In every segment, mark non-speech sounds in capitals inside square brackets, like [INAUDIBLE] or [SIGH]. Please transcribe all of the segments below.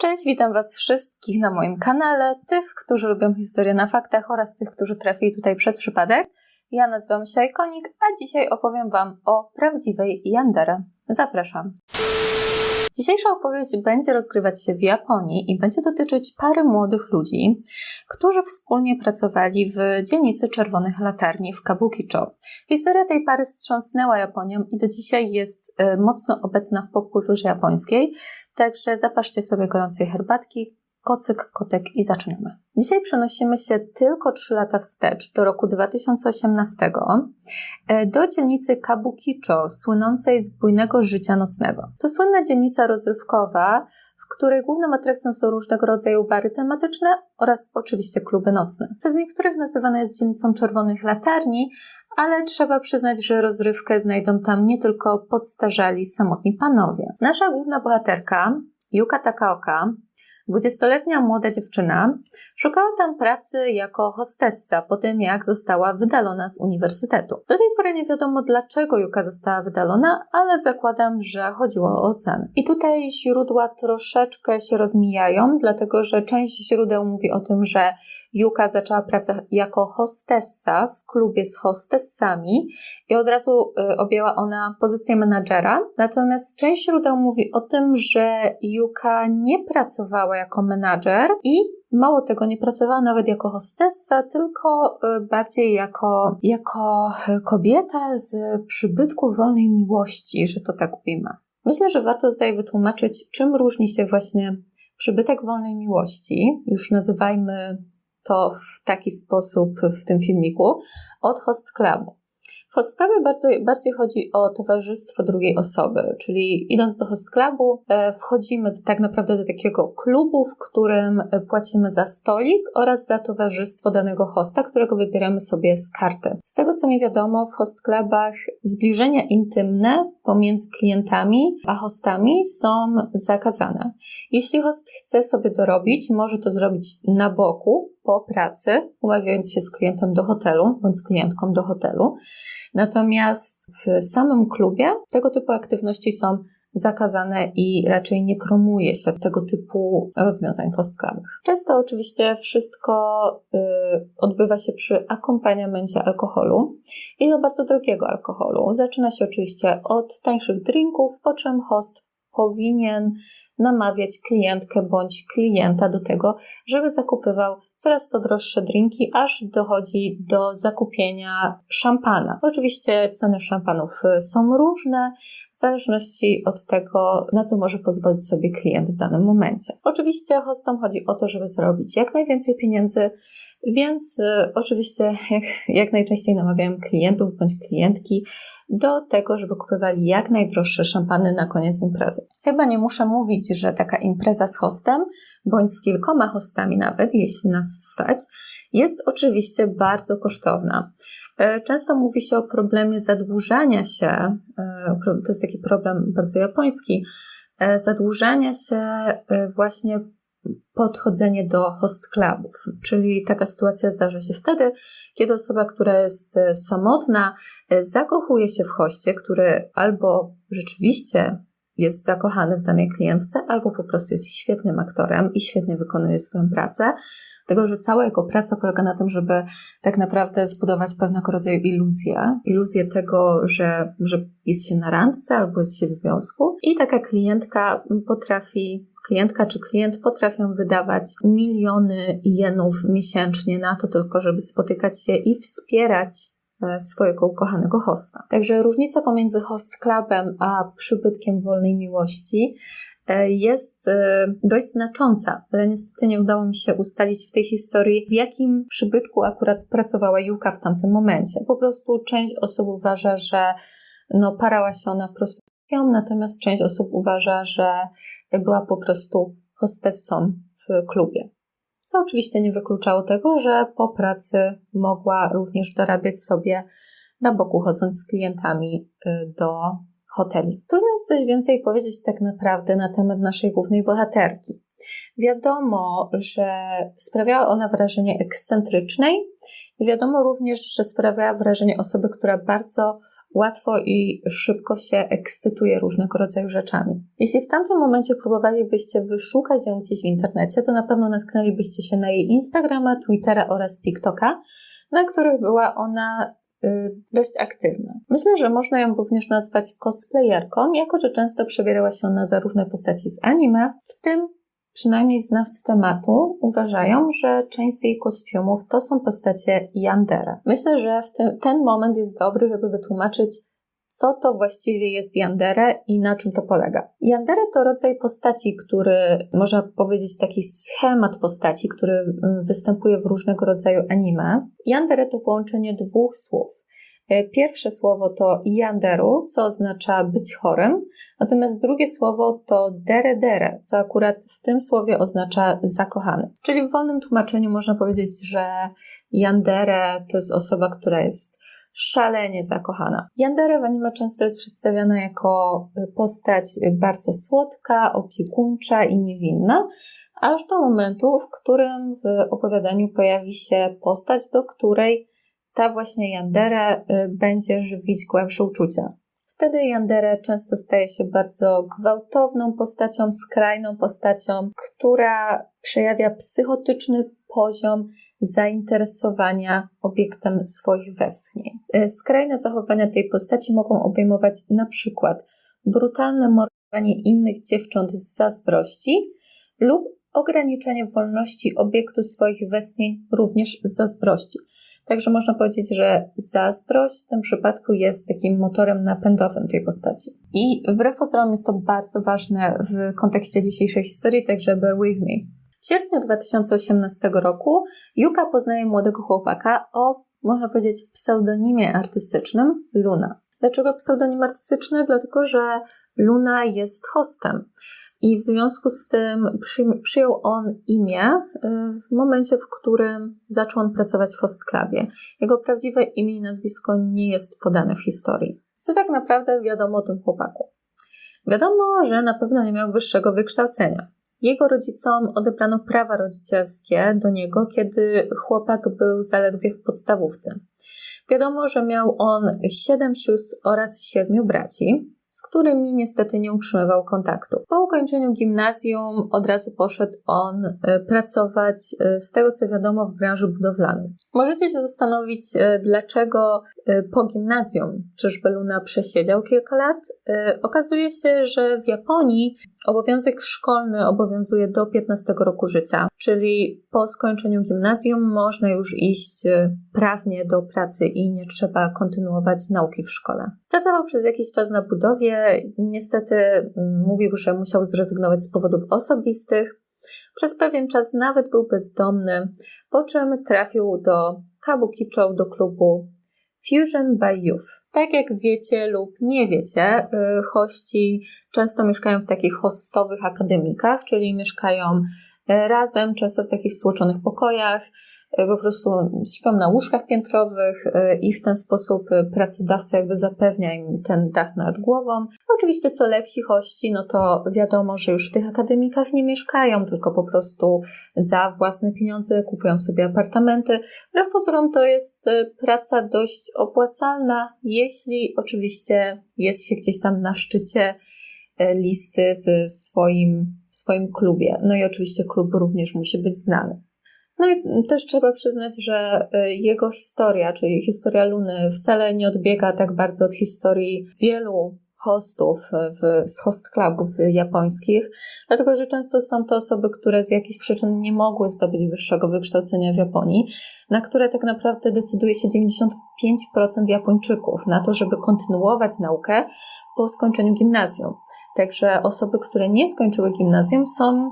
Cześć, witam Was wszystkich na moim kanale, tych, którzy lubią historię na faktach oraz tych, którzy trafili tutaj przez przypadek. Ja nazywam się Ikonik, a dzisiaj opowiem Wam o prawdziwej Yandere. Zapraszam. Dzisiejsza opowieść będzie rozgrywać się w Japonii i będzie dotyczyć pary młodych ludzi, którzy wspólnie pracowali w dzielnicy Czerwonych Latarni w Kabukicho. Historia tej pary wstrząsnęła Japonią i do dzisiaj jest e, mocno obecna w popkulturze japońskiej, także zapaszcie sobie gorącej herbatki, kocyk, kotek i zaczynamy. Dzisiaj przenosimy się tylko 3 lata wstecz, do roku 2018, e, do dzielnicy Kabukicho, słynącej z bujnego życia nocnego. To słynna dzielnica rozrywkowa, w której główną atrakcją są różnego rodzaju bary tematyczne oraz oczywiście kluby nocne. Przez niektórych nazywana jest dzielnicą czerwonych latarni, ale trzeba przyznać, że rozrywkę znajdą tam nie tylko podstarzali samotni panowie. Nasza główna bohaterka, Yuka Takaoka, Dwudziestoletnia młoda dziewczyna szukała tam pracy jako hostessa po tym, jak została wydalona z uniwersytetu. Do tej pory nie wiadomo, dlaczego Juka została wydalona, ale zakładam, że chodziło o ocenę. I tutaj źródła troszeczkę się rozmijają, dlatego że część źródeł mówi o tym, że Juka zaczęła pracę jako hostessa w klubie z hostessami i od razu y, objęła ona pozycję menadżera. Natomiast część źródeł mówi o tym, że Juka nie pracowała jako menadżer i Mało tego, nie pracowała nawet jako hostessa, tylko y, bardziej jako, jako kobieta z przybytku wolnej miłości, że to tak ujmę. Myślę, że warto tutaj wytłumaczyć, czym różni się właśnie przybytek wolnej miłości, już nazywajmy to w taki sposób w tym filmiku, od host clubu. W host clubie bardziej, chodzi o towarzystwo drugiej osoby, czyli idąc do host clubu, e, wchodzimy do, tak naprawdę do takiego klubu, w którym e, płacimy za stolik oraz za towarzystwo danego hosta, którego wybieramy sobie z karty. Z tego co mi wiadomo, w host clubach zbliżenia intymne pomiędzy klientami a hostami są zakazane. Jeśli host chce sobie dorobić, może to zrobić na boku, po pracy, umawiając się z klientem do hotelu bądź z klientką do hotelu. Natomiast w samym klubie tego typu aktywności są zakazane i raczej nie promuje się tego typu rozwiązań w hostclubach. Często oczywiście wszystko y, odbywa się przy akompaniamencie alkoholu i to bardzo drogiego alkoholu. Zaczyna się oczywiście od tańszych drinków, po czym host powinien namawiać klientkę bądź klienta do tego, żeby zakupywał coraz to droższe drinki, aż dochodzi do zakupienia szampana. Oczywiście ceny szampanów są różne w zależności od tego, na co może pozwolić sobie klient w danym momencie. Oczywiście hostom chodzi o to, żeby zarobić jak najwięcej pieniędzy, więc y, oczywiście jak, jak najczęściej namawiam klientów bądź klientki do tego, żeby kupowali jak najdroższe szampany na koniec imprezy. Chyba nie muszę mówić, że taka impreza z hostem, bądź z kilkoma hostami nawet, jeśli nas stać, jest oczywiście bardzo kosztowna. E, często mówi się o problemie zadłużania się, e, to jest taki problem bardzo japoński, e, zadłużania się właśnie podchodzenie do host clubów, czyli taka sytuacja zdarza się wtedy, kiedy osoba, która jest e, samotna, e, zakochuje się w hoście, który albo rzeczywiście jest zakochany w danej klientce, albo po prostu jest świetnym aktorem i świetnie wykonuje swoją pracę. Tego, że cała jego praca polega na tym, żeby tak naprawdę zbudować pewnego rodzaju iluzję. Iluzję tego, że, że jest się na randce albo jest się w związku. I taka klientka potrafi klientka czy klient potrafią wydawać miliony jenów miesięcznie na to tylko, żeby spotykać się i wspierać e, swojego ukochanego hosta. Także różnica pomiędzy host clubem a przybytkiem wolnej miłości e, jest e, dość znacząca, ale niestety nie udało mi się ustalić w tej historii, w jakim przybytku akurat pracowała Juka w tamtym momencie. Po prostu część osób uważa, że no, parała się ona prostytucją, natomiast część osób uważa, że była po prostu hostessą w klubie. Co oczywiście nie wykluczało tego, że po pracy mogła również dorabiać sobie na boku, chodząc z klientami y, do hoteli. Trudno jest coś więcej powiedzieć tak naprawdę na temat naszej głównej bohaterki. Wiadomo, że sprawiała ona wrażenie ekscentrycznej i wiadomo również, że sprawiała wrażenie osoby, która bardzo łatwo i szybko się ekscytuje różnego rodzaju rzeczami. Jeśli w tamtym momencie próbowalibyście wyszukać ją gdzieś w internecie, to na pewno natknęlibyście się na jej Instagrama, Twittera oraz TikToka, na których była ona y, dość aktywna. Myślę, że można ją również nazwać cosplayerką, jako że często przebierała się ona za różne postaci z anime, w tym przynajmniej znawcy tematu uważają, że część z jej kostiumów to są postacie Yandere. Myślę, że tym, ten moment jest dobry, żeby wytłumaczyć, co to właściwie jest Yandere i na czym to polega. Yandere to rodzaj postaci, który, można powiedzieć, taki schemat postaci, który występuje w różnego rodzaju anime. Yandere to połączenie dwóch słów. E, pierwsze słowo to yanderu, co oznacza być chorym, natomiast drugie słowo to dere dere, co akurat w tym słowie oznacza zakochany. Czyli w wolnym tłumaczeniu można powiedzieć, że yandere to jest osoba, która jest szalenie zakochana. Yandere w anime często jest przedstawiana jako postać bardzo słodka, opiekuńcza i niewinna, aż do momentu, w którym w opowiadaniu pojawi się postać, do której ta właśnie Yandere y, będzie żywić głębsze uczucia. Wtedy Yandere często staje się bardzo gwałtowną postacią, skrajną postacią, która przejawia psychotyczny poziom zainteresowania obiektem swoich westchnień. Y, skrajne zachowania tej postaci mogą obejmować na przykład brutalne mordowanie innych dziewcząt z zazdrości lub ograniczenie wolności obiektu swoich westchnień również z zazdrości. Także można powiedzieć, że zazdrość w tym przypadku jest takim motorem napędowym tej postaci. I wbrew pozorom jest to bardzo ważne w kontekście dzisiejszej historii, także bear with me. W sierpniu 2018 roku Yuka poznaje młodego chłopaka o, można powiedzieć, pseudonimie artystycznym Luna. Dlaczego pseudonim artystyczny? Dlatego, że Luna jest hostem. I w związku z tym przyjął on imię y, w momencie, w którym zaczął on pracować w Host Clubie. Jego prawdziwe imię i nazwisko nie jest podane w historii. Co tak naprawdę wiadomo o tym chłopaku? Wiadomo, że na pewno nie miał wyższego wykształcenia. Jego rodzicom odebrano prawa rodzicielskie do niego, kiedy chłopak był zaledwie w podstawówce. Wiadomo, że miał on siedem sióstr oraz siedmiu braci z którymi niestety nie utrzymywał kontaktu. Po ukończeniu gimnazjum od razu poszedł on e, pracować, e, z tego co wiadomo, w branży budowlanej. Możecie się zastanowić, e, dlaczego po gimnazjum czyżby Luna przesiedział kilka lat? Okazuje się, że w Japonii obowiązek szkolny obowiązuje do 15 roku życia, czyli po skończeniu gimnazjum można już iść prawnie do pracy i nie trzeba kontynuować nauki w szkole. Pracował przez jakiś czas na budowie. Niestety mm, mówił, że musiał zrezygnować z powodów osobistych. Przez pewien czas nawet był bezdomny, po czym trafił do Kabukicho, do klubu Fusion by Youth. Tak jak wiecie lub nie wiecie, y, hości często mieszkają w takich hostowych akademikach, czyli mieszkają y, razem, często w takich stłoczonych pokojach. E, po prostu śpią na łóżkach piętrowych e, i w ten sposób e, pracodawca jakby zapewnia im ten dach nad głową. Oczywiście co lepsi hości, no to wiadomo, że już w tych akademikach nie mieszkają, tylko po prostu za własne pieniądze kupują sobie apartamenty. Wbrew pozorom to jest praca dość opłacalna, jeśli oczywiście jest się gdzieś tam na szczycie listy w swoim, w swoim klubie. No i oczywiście klub również musi być znany. No i też trzeba przyznać, że y, jego historia, czyli historia Luny, wcale nie odbiega tak bardzo od historii wielu hostów w, z host clubów japońskich, dlatego że często są to osoby, które z jakichś przyczyn nie mogły zdobyć wyższego wykształcenia w Japonii, na które tak naprawdę decyduje się 95% Japończyków na to, żeby kontynuować naukę po skończeniu gimnazjum. Także osoby, które nie skończyły gimnazjum, są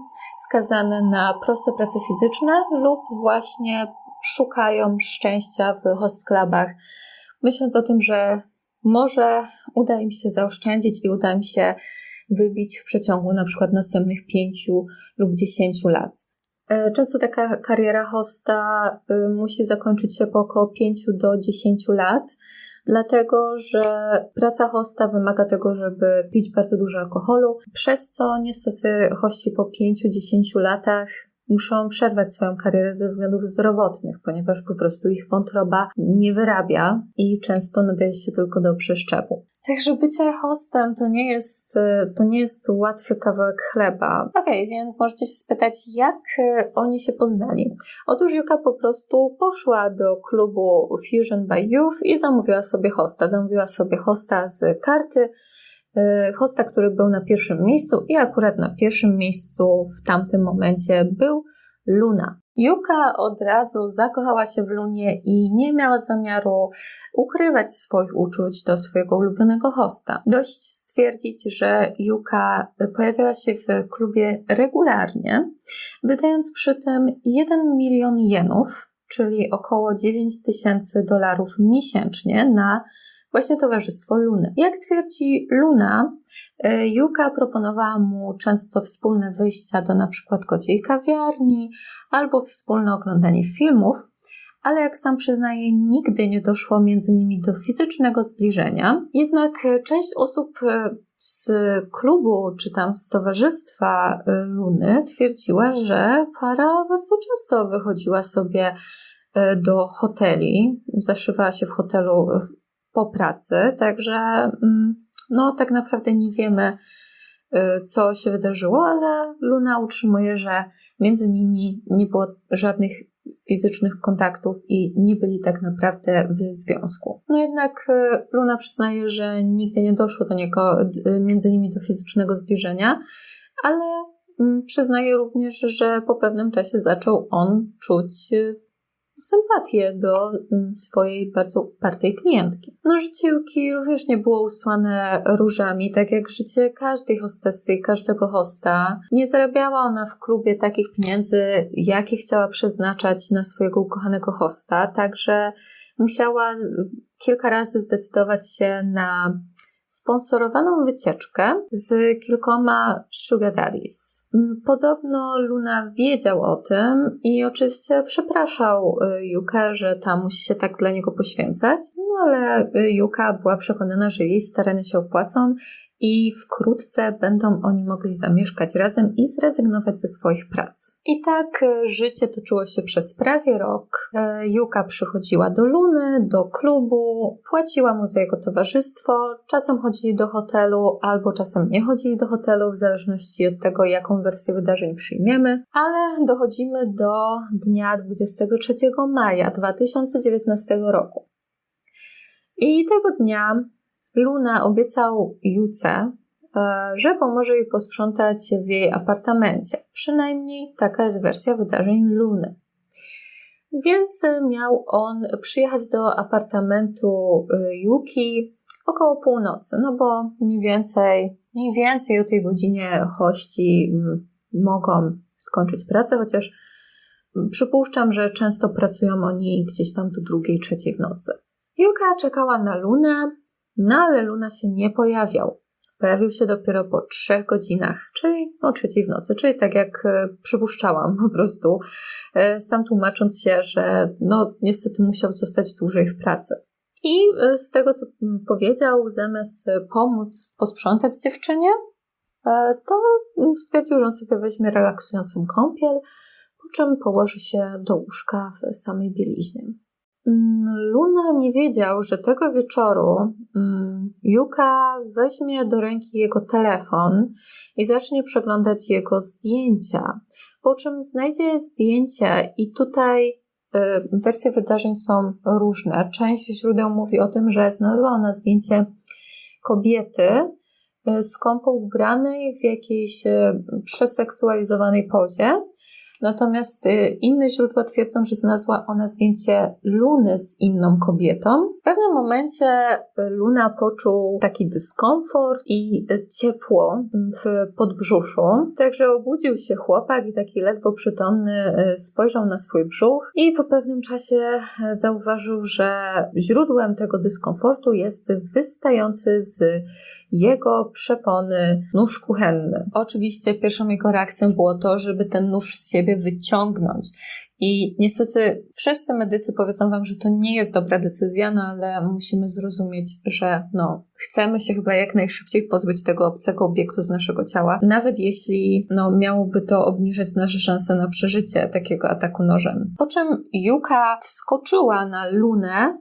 skazane na proste prace fizyczne lub właśnie szukają szczęścia w hostklubach, myśląc o tym, że może uda im się zaoszczędzić i uda im się wybić w przeciągu na przykład następnych pięciu lub dziesięciu lat. E, często taka kariera hosta y, musi zakończyć się po około 5 do 10 lat, dlatego że praca hosta wymaga tego, żeby pić bardzo dużo alkoholu, przez co niestety hości po 5-10 latach muszą przerwać swoją karierę ze względów zdrowotnych, ponieważ po prostu ich wątroba nie wyrabia i często nadaje się tylko do przeszczepu. Także bycie hostem to nie jest, e, to nie jest łatwy kawałek chleba. Okej, okay, więc możecie się spytać, jak e, oni się poznali. Otóż Juka po prostu poszła do klubu Fusion by Youth i zamówiła sobie hosta. Zamówiła sobie hosta z karty, hosta, który był na pierwszym miejscu i akurat na pierwszym miejscu w tamtym momencie był Luna. Yuka od razu zakochała się w Lunie i nie miała zamiaru ukrywać swoich uczuć do swojego ulubionego hosta. Dość stwierdzić, że Yuka pojawiała się w klubie regularnie, wydając przy tym 1 milion jenów, czyli około 9 tysięcy dolarów miesięcznie na właśnie towarzystwo Luny. Jak twierdzi Luna, e, Yuka proponowała mu często wspólne wyjścia do na przykład kociej kawiarni albo wspólne oglądanie filmów, ale jak sam przyznaje, nigdy nie doszło między nimi do fizycznego zbliżenia. Jednak e, część osób e, z klubu czy tam z towarzystwa Luny twierdziła, że para bardzo często wychodziła sobie do hoteli, zaszywała się w hotelu po pracy, także mm, no tak naprawdę nie wiemy, y, co się wydarzyło, ale Luna utrzymuje, że między nimi nie było żadnych fizycznych kontaktów i nie byli tak naprawdę w związku. No jednak y, Luna przyznaje, że nigdy nie doszło do niego, y, między nimi do fizycznego zbliżenia, ale mm, przyznaje również, że po pewnym czasie zaczął on czuć sympatię do mm, swojej bardzo upartej klientki. No życie Yuki również nie było usłane różami, tak jak życie każdej hostessy i każdego hosta. Nie zarabiała ona w klubie takich pieniędzy, jakie chciała przeznaczać na swojego ukochanego hosta, także musiała kilka razy zdecydować się na sponsorowaną wycieczkę z kilkoma sugar daddies. Mm, podobno Luna wiedział o tym i oczywiście przepraszał y, Yukę, że tam musi się tak dla niego poświęcać, no ale y, Yuka była przekonana, że jej starania się opłacą i wkrótce będą oni mogli zamieszkać razem i zrezygnować ze swoich prac. I tak e, życie toczyło się przez prawie rok. E, Juka przychodziła do Luny, do klubu, płaciła mu za jego towarzystwo, czasem chodzili do hotelu, albo czasem nie chodzili do hotelu, w zależności od tego, jaką wersję wydarzeń przyjmiemy, ale dochodzimy do dnia 23 maja 2019 roku. I tego dnia Luna obiecał Juce, e, że pomoże jej posprzątać w jej apartamencie. Przynajmniej taka jest wersja wydarzeń Luny. Więc miał on przyjechać do apartamentu e, Yuki około północy, no bo mniej więcej, mniej więcej o tej godzinie hości mogą skończyć pracę, chociaż przypuszczam, że często pracują oni gdzieś tam do drugiej, trzeciej w nocy. Juka czekała na Lunę, no ale Luna się nie pojawiał. Pojawił się dopiero po trzech godzinach, czyli o trzeciej w nocy, czyli tak jak e, przypuszczałam po prostu, e, sam tłumacząc się, że no niestety musiał zostać dłużej w pracy. I e, z tego, co powiedział, zamiast pomóc posprzątać dziewczynie, to stwierdził, że on sobie weźmie relaksującą kąpiel, po czym położy się do łóżka w samej bieliźnie. Mm, Luna nie wiedział, że tego wieczoru mm, Yuka weźmie do ręki jego telefon i zacznie przeglądać jego zdjęcia, po czym znajdzie zdjęcie i tutaj y, wersje wydarzeń są różne. Część źródeł mówi o tym, że znalazła ona zdjęcie kobiety y, skąpo ubranej w jakiejś y, przeseksualizowanej pozie, Natomiast y, inne źródła twierdzą, że znalazła ona zdjęcie Luny z inną kobietą. W pewnym momencie y, Luna poczuł taki dyskomfort i y, ciepło w podbrzuszu. Także obudził się chłopak i taki ledwo przytomny spojrzał na swój brzuch i po pewnym czasie zauważył, że źródłem tego dyskomfortu jest wystający z jego przepony nóż kuchenny. Oczywiście pierwszą jego reakcją było to, żeby ten nóż z siebie wyciągnąć. I niestety wszyscy medycy powiedzą wam, że to nie jest dobra decyzja, no ale musimy zrozumieć, że no, chcemy się chyba jak najszybciej pozbyć tego obcego obiektu z naszego ciała, nawet jeśli no, miałoby to obniżać nasze szanse na przeżycie takiego ataku nożem. Po czym Yuka wskoczyła na lunę,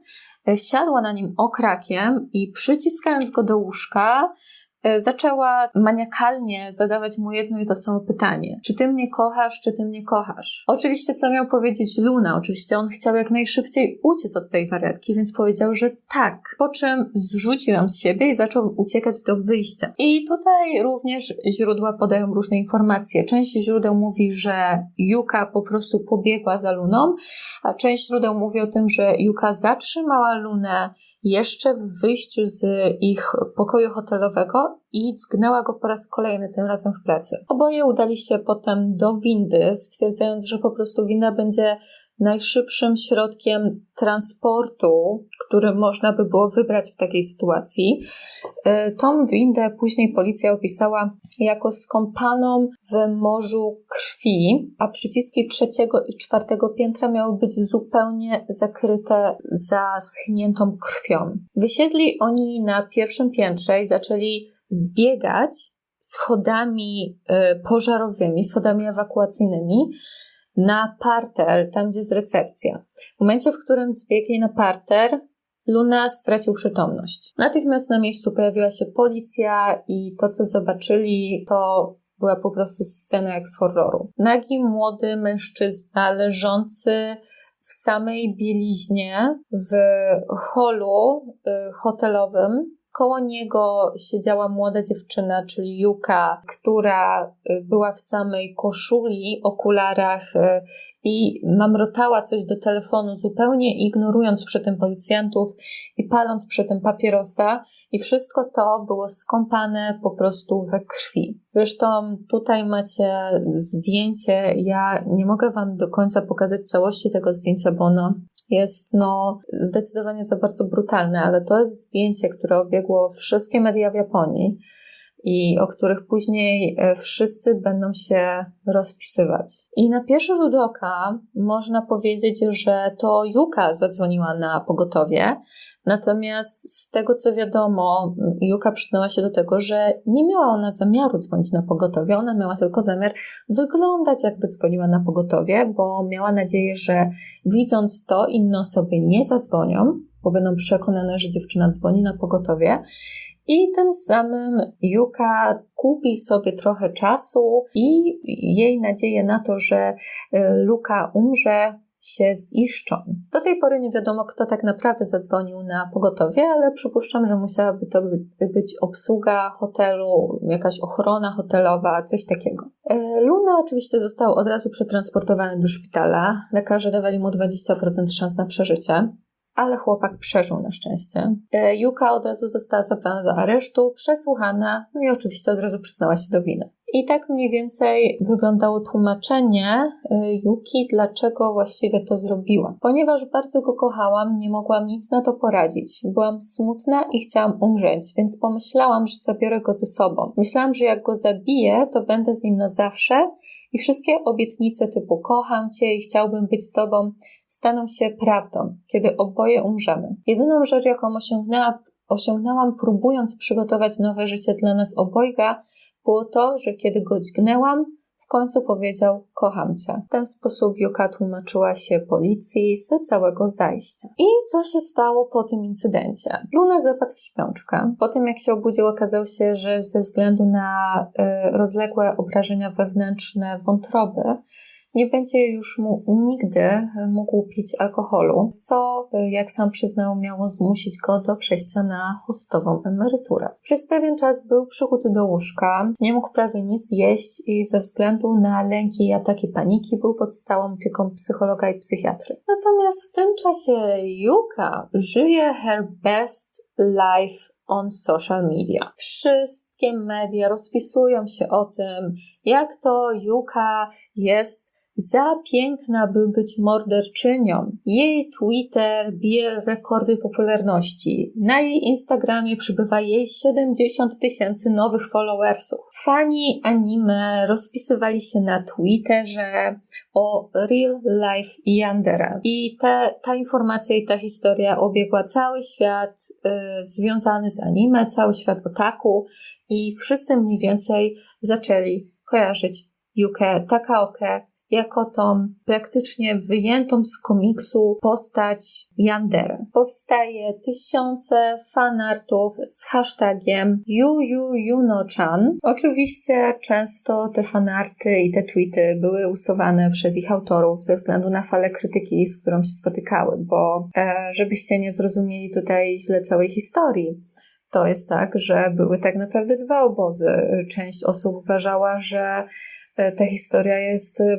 siadła na nim okrakiem i przyciskając go do łóżka, zaczęła maniakalnie zadawać mu jedno i to samo pytanie. Czy ty mnie kochasz, czy ty mnie kochasz? Oczywiście co miał powiedzieć Luna? Oczywiście on chciał jak najszybciej uciec od tej wariatki, więc powiedział, że tak. Po czym zrzucił ją z siebie i zaczął uciekać do wyjścia. I tutaj również źródła podają różne informacje. Część źródeł mówi, że Yuka po prostu pobiegła za Luną, a część źródeł mówi o tym, że Yuka zatrzymała Lunę jeszcze w wyjściu z ich pokoju hotelowego i zgnęła go po raz kolejny, tym razem w plecy. Oboje udali się potem do windy, stwierdzając, że po prostu winda będzie najszybszym środkiem transportu, który można by było wybrać w takiej sytuacji. E, tą windę później policja opisała jako skąpaną w morzu krwi, a przyciski trzeciego i czwartego piętra miały być zupełnie zakryte zaschniętą krwią. Wysiedli oni na pierwszym piętrze i zaczęli zbiegać schodami e, pożarowymi, schodami ewakuacyjnymi, na parter, tam gdzie jest recepcja. W momencie, w którym zbiegli na parter, Luna stracił przytomność. Natychmiast na miejscu pojawiła się policja i to, co zobaczyli, to była po prostu scena jak z horroru. Nagi młody mężczyzna leżący w samej bieliźnie w holu y, hotelowym Koło niego siedziała młoda dziewczyna, czyli Juka, która y, była w samej koszuli, okularach y, i mamrotała coś do telefonu, zupełnie ignorując przy tym policjantów i paląc przy tym papierosa. I wszystko to było skąpane po prostu we krwi. Zresztą tutaj macie zdjęcie. Ja nie mogę Wam do końca pokazać całości tego zdjęcia, bo ono jest no zdecydowanie za bardzo brutalne, ale to jest zdjęcie, które obiegło wszystkie media w Japonii i o których później e, wszyscy będą się rozpisywać. I na pierwszy rzut oka można powiedzieć, że to Yuka zadzwoniła na pogotowie, natomiast z tego co wiadomo, Yuka przyznała się do tego, że nie miała ona zamiaru dzwonić na pogotowie, ona miała tylko zamiar wyglądać jakby dzwoniła na pogotowie, bo miała nadzieję, że widząc to inne osoby nie zadzwonią, bo będą przekonane, że dziewczyna dzwoni na pogotowie i tym samym Yuka kupi sobie trochę czasu i jej nadzieję na to, że y, Luka umrze, się ziszczą. Do tej pory nie wiadomo, kto tak naprawdę zadzwonił na pogotowie, ale przypuszczam, że musiałaby to być obsługa hotelu, jakaś ochrona hotelowa, coś takiego. Y, Luna oczywiście został od razu przetransportowany do szpitala. Lekarze dawali mu 20% szans na przeżycie ale chłopak przeżył na szczęście. E, Juka od razu została zabrana do aresztu, przesłuchana, no i oczywiście od razu przyznała się do winy. I tak mniej więcej wyglądało tłumaczenie Yuki, e, dlaczego właściwie to zrobiła. Ponieważ bardzo go kochałam, nie mogłam nic na to poradzić. Byłam smutna i chciałam umrzeć, więc pomyślałam, że zabiorę go ze sobą. Myślałam, że jak go zabiję, to będę z nim na zawsze i wszystkie obietnice typu kocham cię i chciałbym być z tobą staną się prawdą, kiedy oboje umrzemy. Jedyną rzecz, jaką osiągnęła, osiągnęłam próbując przygotować nowe życie dla nas obojga, było to, że kiedy go dźgnęłam, w końcu powiedział: Kocham cię. W ten sposób Juka tłumaczyła się policji z całego zajścia. I co się stało po tym incydencie? Luna zapadł w śpiączkę. Po tym, jak się obudził, okazało się, że ze względu na y, rozległe obrażenia wewnętrzne wątroby, nie będzie już mu nigdy mógł pić alkoholu, co, jak sam przyznał, miało zmusić go do przejścia na hostową emeryturę. Przez pewien czas był przykuty do łóżka, nie mógł prawie nic jeść i ze względu na lęki i ataki paniki był pod stałą opieką psychologa i psychiatry. Natomiast w tym czasie Yuka żyje her best life on social media. Wszystkie media rozpisują się o tym, jak to Yuka jest Za piękna, by być morderczynią. Jej Twitter bije rekordy popularności. Na jej Instagramie przybywa jej 70 tysięcy nowych followersów. Fani anime rozpisywali się na Twitterze o real life Yandere. I te, ta informacja i ta historia obiegła cały świat y, związany z anime, cały świat otaku i wszyscy mniej więcej zaczęli kojarzyć Yuke Takaoke jako tą praktycznie wyjętą z komiksu postać Yandere. Powstaje tysiące fanartów z hashtagiem YuYuYuno-chan. Oczywiście często te fanarty i te tweety były usuwane przez ich autorów ze względu na falę krytyki, z którą się spotykały, bo e, żebyście nie zrozumieli tutaj źle całej historii, to jest tak, że były tak naprawdę dwa obozy. Część osób uważała, że ta historia jest e,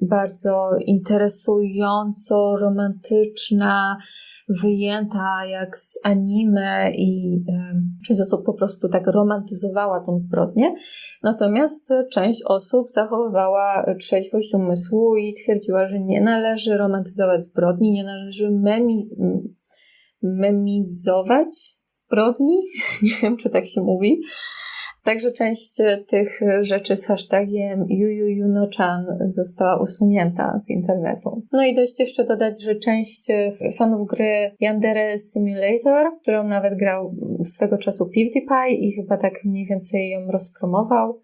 bardzo interesująco romantyczna, wyjęta jak z anime i e, część osób po prostu tak romantyzowała tą zbrodnię. Natomiast część osób zachowywała trzeźwość umysłu i twierdziła, że nie należy romantyzować zbrodni, nie należy memi, memizować zbrodni. [LAUGHS] Nie wiem, czy tak się mówi. Także część tych rzeczy z hashtagiem YuYuYuno-chan została usunięta z internetu. No i dość jeszcze dodać, że część fanów gry Yandere Simulator, którą nawet grał swego czasu PewDiePie i chyba tak mniej więcej ją rozpromował,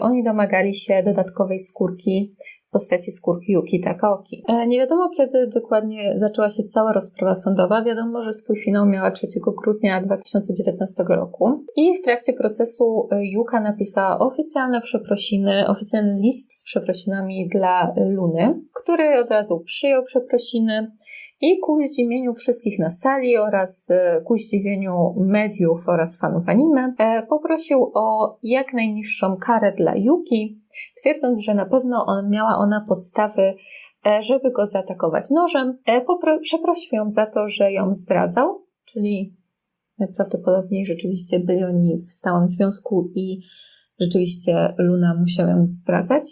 oni domagali się dodatkowej skórki postaci skórki Yuki Takaoki. E, nie wiadomo, kiedy dokładnie zaczęła się cała rozprawa sądowa. Wiadomo, że swój finał miała 3 grudnia 2019 roku. I w trakcie procesu e, Yuka napisała oficjalne przeprosiny, oficjalny list z przeprosinami dla Luny, który od razu przyjął przeprosiny i ku zdziwieniu wszystkich na sali oraz e, ku zdziwieniu mediów oraz fanów anime poprosił o jak najniższą karę dla Yuki, twierdząc, że na pewno on, miała ona podstawy, e, żeby go zaatakować nożem. E, przeprosił ją za to, że ją zdradzał, czyli najprawdopodobniej rzeczywiście byli oni w stałym związku i rzeczywiście Luna musiał ją zdradzać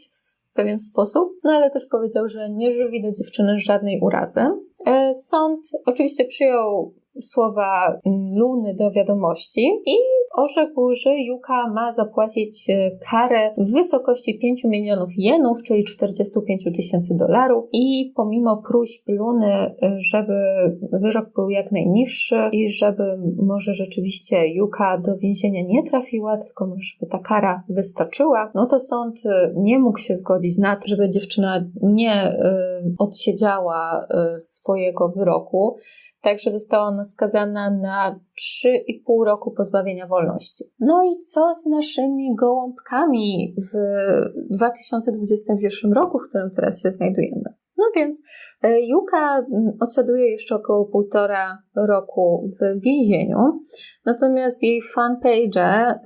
w pewien sposób, no ale też powiedział, że nie żywi do dziewczyny żadnej urazy. E, sąd oczywiście przyjął słowa Luny do wiadomości i orzekł, że Yuka ma zapłacić e, karę w wysokości 5 milionów jenów, czyli 45 tysięcy dolarów. I pomimo próśb Luny, e, żeby wyrok był jak najniższy i żeby może rzeczywiście Yuka do więzienia nie trafiła, tylko żeby ta kara wystarczyła, no to sąd e, nie mógł się zgodzić na to, żeby dziewczyna nie odsiedziała swojego wyroku, Także została ona skazana na 3,5 roku pozbawienia wolności. No i co z naszymi gołąbkami w 2021 roku, w którym teraz się znajdujemy? No więc e, Juka odsiaduje jeszcze około półtora roku w więzieniu, natomiast jej fanpage, e,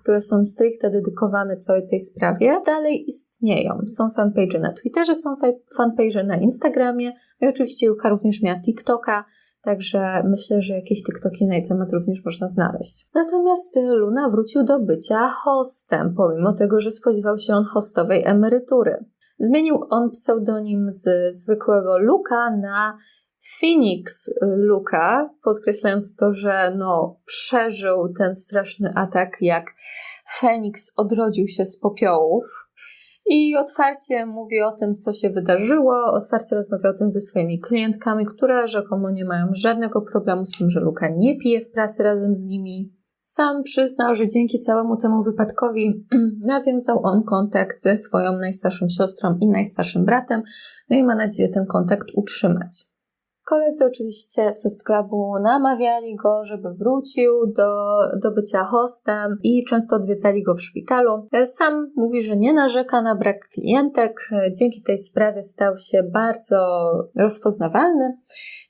które są stricte dedykowane całej tej sprawie, dalej istnieją. Są fanpage na Twitterze, są fanpage na Instagramie no i oczywiście Juka również miała TikToka, Także myślę, że jakieś TikToki na jej temat również można znaleźć. Natomiast Luna wrócił do bycia hostem, pomimo tego, że spodziewał się on hostowej emerytury. Zmienił on pseudonim z zwykłego Luka na Phoenix Luka, podkreślając to, że no, przeżył ten straszny atak, jak Feniks odrodził się z popiołów. I otwarcie mówi o tym, co się wydarzyło, otwarcie rozmawia o tym ze swoimi klientkami, które rzekomo nie mają żadnego problemu z tym, że Luka nie pije w pracy razem z nimi. Sam przyznał, że dzięki całemu temu wypadkowi [CLEARS THROAT] nawiązał on kontakt ze swoją najstarszą siostrą i najstarszym bratem, no i ma nadzieję ten kontakt utrzymać. Koledzy oczywiście z Host Clubu namawiali go, żeby wrócił do, do bycia hostem i często odwiedzali go w szpitalu. Sam mówi, że nie narzeka na brak klientek. Dzięki tej sprawie stał się bardzo rozpoznawalny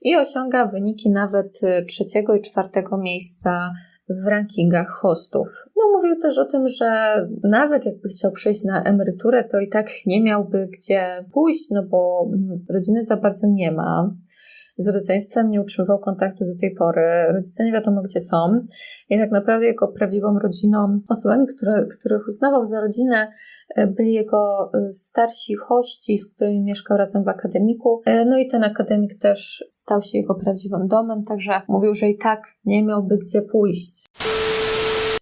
i osiąga wyniki nawet trzeciego i czwartego miejsca w rankingach hostów. No, mówił też o tym, że nawet jakby chciał przejść na emeryturę, to i tak nie miałby gdzie pójść, no bo rodziny za bardzo nie ma. Z rodzeństwem nie utrzymywał kontaktu do tej pory. Rodzice nie wiadomo gdzie są. I tak naprawdę jego prawdziwą rodziną, osobami, które, których uznawał za rodzinę, e, byli jego e, starsi hości, z którymi mieszkał razem w akademiku. E, No i ten akademik też stał się jego prawdziwym domem, także mówił, że i tak nie miałby gdzie pójść.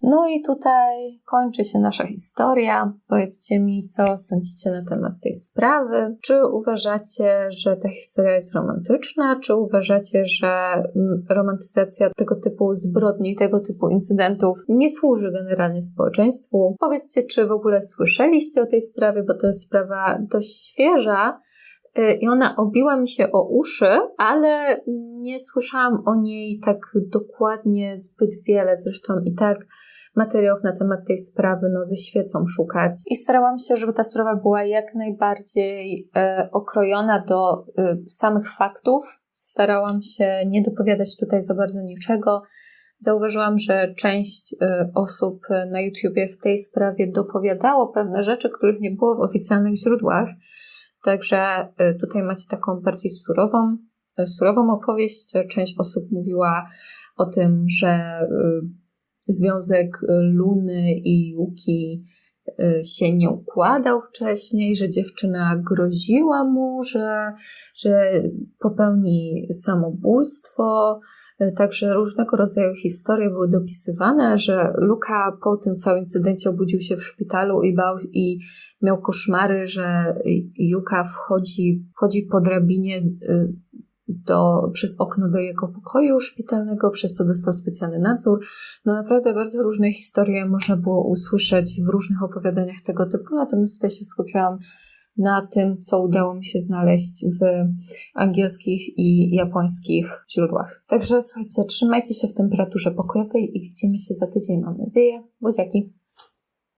No i tutaj kończy się nasza historia. Powiedzcie mi, co sądzicie na temat tej sprawy. Czy uważacie, że ta historia jest romantyczna? Czy uważacie, że mm, romantyzacja tego typu zbrodni, tego typu incydentów nie służy generalnie społeczeństwu? Powiedzcie, czy w ogóle słyszeliście o tej sprawie, bo to jest sprawa dość świeża. Y, I ona obiła mi się o uszy, ale nie słyszałam o niej tak dokładnie zbyt wiele. Zresztą i tak materiałów na temat tej sprawy no, ze świecą szukać. I starałam się, żeby ta sprawa była jak najbardziej e, okrojona do e, samych faktów. Starałam się nie dopowiadać tutaj za bardzo niczego. Zauważyłam, że część e, osób na YouTubie w tej sprawie dopowiadało pewne rzeczy, których nie było w oficjalnych źródłach. Także e, tutaj macie taką bardziej surową, e, surową opowieść. Część osób mówiła o tym, że e, związek Luny i Yuki y, się nie układał wcześniej, że dziewczyna groziła mu, że, że popełni samobójstwo. Y, Także różnego rodzaju historie były dopisywane, że Luka po tym całym incydencie obudził się w szpitalu i bał i miał koszmary, że Juka wchodzi, wchodzi po drabinie y, do, przez okno do jego pokoju szpitalnego, przez co dostał specjalny nadzór. No naprawdę bardzo różne historie można było usłyszeć w różnych opowiadaniach tego typu, natomiast tutaj się skupiłam na tym, co udało mi się znaleźć w angielskich i japońskich źródłach. Także słuchajcie, trzymajcie się w temperaturze pokojowej i widzimy się za tydzień, mam nadzieję. Buziaki!